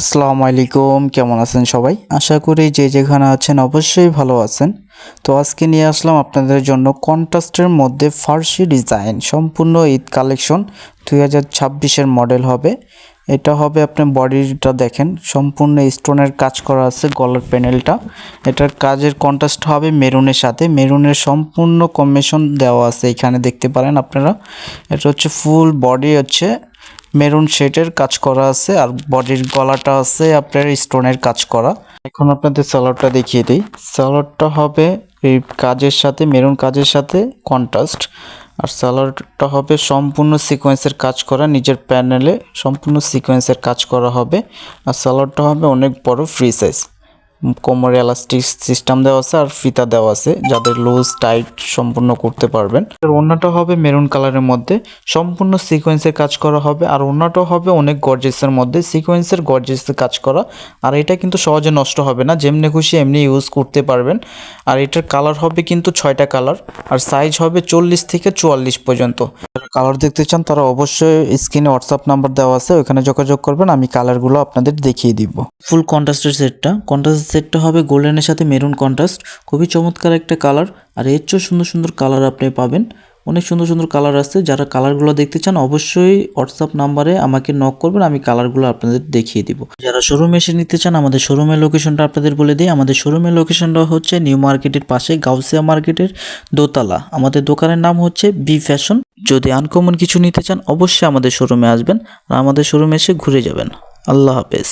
আসসালামু আলাইকুম, কেমন আছেন সবাই? আশা করি যে যেখানে আছেন অবশ্যই ভালো আছেন। তো আজকে নিয়ে আসলাম আপনাদের জন্য কন্ট্রাস্টের মধ্যে ফার্সি ডিজাইন, সম্পূর্ণ ঈদ কালেকশন দুই হাজার মডেল হবে। এটা হবে আপনার বডিটা দেখেন, সম্পূর্ণ স্টোনের কাজ করা আছে গলার প্যানেলটা। এটার কাজের কন্ট্রাস্ট হবে মেরুনের সাথে, মেরুনের সম্পূর্ণ কম্বিনেশন দেওয়া আছে এখানে দেখতে পারেন আপনারা। এটা হচ্ছে ফুল বডি হচ্ছে মেরুন শেডের কাজ করা আছে আর বডির গলাটা আছে আপনার স্টোনের কাজ করা। এখন আপনাদের সালোয়ারটা দেখিয়ে দিই। সালোয়ারটা হবে এই কাজের সাথে, মেরুন কাজের সাথে কন্ট্রাস্ট আর সালোয়ারটা হবে সম্পূর্ণ সিকোয়েন্সের কাজ করা, নিজের প্যানেলে সম্পূর্ণ সিকোয়েন্সের কাজ করা হবে। আর সালোয়ারটা হবে অনেক বড় ফ্রি সাইজ কোমরে এলাস্টিক সিস্টেম দেওয়া আছে আর ফিতা দেওয়া আছে, যাদের লুজ, টাইট সম্পূর্ণ করতে পারবেন। ওড়নাটা হবে মেরুন কালারের মধ্যে। সম্পূর্ণ সিকোয়েন্সের কাজ করা হবে। আর ওড়নাটা হবে অনেক গর্জেসের মধ্যে। সিকোয়েন্সের গর্জেসের কাজ করা। আর এটা কিন্তু সহজে নষ্ট হবে না। যেমনি খুশি এমনি ইউজ করতে পারবেন। আর এটার কালার হবে কিন্তু ছয়টা কালার। আর সাইজ হবে চল্লিশ থেকে চুয়াল্লিশ পর্যন্ত। কালার দেখতে চান, তারা অবশ্যই স্ক্রিনে হোয়াটসঅ্যাপ নাম্বার দেওয়া আছে। ওখানে যোগাযোগ করবেন। আমি কালারগুলো আপনাদের দেখিয়ে দিব। ফুল কন্ট্রাস্টের সেটটা। কন্ট্রাস্ট সেটটা হবে গোল্ডেনের সাথে মেরুন কন্ট্রাস্ট। খুবই চমৎকার একটা কালার। আর এর চেয়েও সুন্দর সুন্দর কালার আপনি পাবেন। অনেক সুন্দর সুন্দর কালার আছে যারা কালারগুলো দেখতে চান, অবশ্যই হোয়াটসঅ্যাপ নাম্বারে আমাকে নক করবেন, আমি কালারগুলো আপনাদের দেখিয়ে দিব। যারা শোরুমে এসে নিতে চান, আমাদের শোরুমের লোকেশনটা আপনাদের বলে দিই। আমাদের শোরুমের লোকেশনটা হচ্ছে নিউ মার্কেটের পাশে গাউসিয়া মার্কেটের দোতলা। আমাদের দোকানের নাম হচ্ছে বি ফ্যাশন যদি আনকমন কিছু নিতে চান, অবশ্যই আমাদের শোরুমে আসবেন। আর আমাদের শোরুমে এসে ঘুরে যাবেন। আল্লাহ হাফেজ।